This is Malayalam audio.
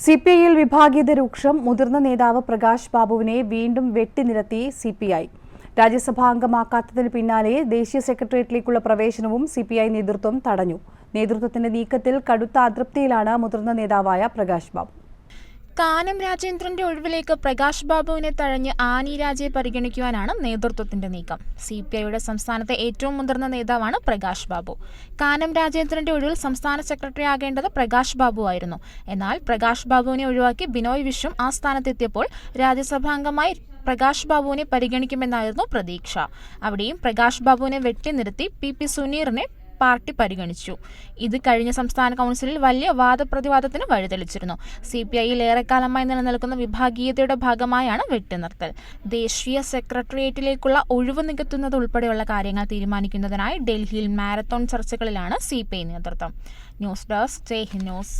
സി പി ഐയിൽ വിഭാഗീയത രൂക്ഷം മുതിർന്ന നേതാവ് പ്രകാശ് ബാബുവിനെ വീണ്ടും വെട്ടിനിരത്തി സി പി ഐ പിന്നാലെ ദേശീയ സെക്രട്ടേറിയറ്റിലേക്കുള്ള പ്രവേശനവും സി പി ഐ നേതൃത്വം തടഞ്ഞു. നേതൃത്വത്തിന്റെ നീക്കത്തിൽ കടുത്ത അതൃപ്തിയിലാണ് മുതിർന്ന നേതാവായ പ്രകാശ് ബാബു. കാനം രാജേന്ദ്രന്റെ ഒഴിവിലേക്ക് പ്രകാശ് ബാബുവിനെ തഴഞ്ഞ് ആനി രാജയെ പരിഗണിക്കുവാനാണ് നേതൃത്വത്തിന്റെ നീക്കം. സി പി ഐയുടെ സംസ്ഥാനത്തെ ഏറ്റവും മുതിർന്ന നേതാവാണ് പ്രകാശ് ബാബു. കാനം രാജേന്ദ്രന്റെ ഒഴിവിൽ സംസ്ഥാന സെക്രട്ടറി ആകേണ്ടത് പ്രകാശ് ബാബു ആയിരുന്നു. എന്നാൽ പ്രകാശ് ബാബുവിനെ ഒഴിവാക്കി ബിനോയ് വിശ്വം ആ സ്ഥാനത്തെത്തിയപ്പോൾ രാജ്യസഭാംഗമായി പ്രകാശ് ബാബുവിനെ പരിഗണിക്കുമെന്നായിരുന്നു പ്രതീക്ഷ. അവിടെയും പ്രകാശ് ബാബുവിനെ വെട്ടിനിർത്തി പി പി സുനീറിനെ പാർട്ടി പരിഗണിച്ചു. ഇത് കഴിഞ്ഞ സംസ്ഥാന കൗൺസിലിൽ വലിയ വാദപ്രതിവാദത്തിന് വഴിതെളിച്ചിരുന്നു. സി പി ഐയിൽ ഏറെക്കാലമായി നിലനിൽക്കുന്ന വിഭാഗീയതയുടെ ഭാഗമായാണ് വെട്ടിനിർത്തൽ. ദേശീയ സെക്രട്ടേറിയറ്റിലേക്കുള്ള ഒഴിവ് നികത്തുന്നത് ഉൾപ്പെടെയുള്ള കാര്യങ്ങൾ തീരുമാനിക്കുന്നതിനായി ഡൽഹിയിൽ മാരത്തോൺ ചർച്ചകളിലാണ് സി പി ഐ നേതൃത്വം. News desk Jai news.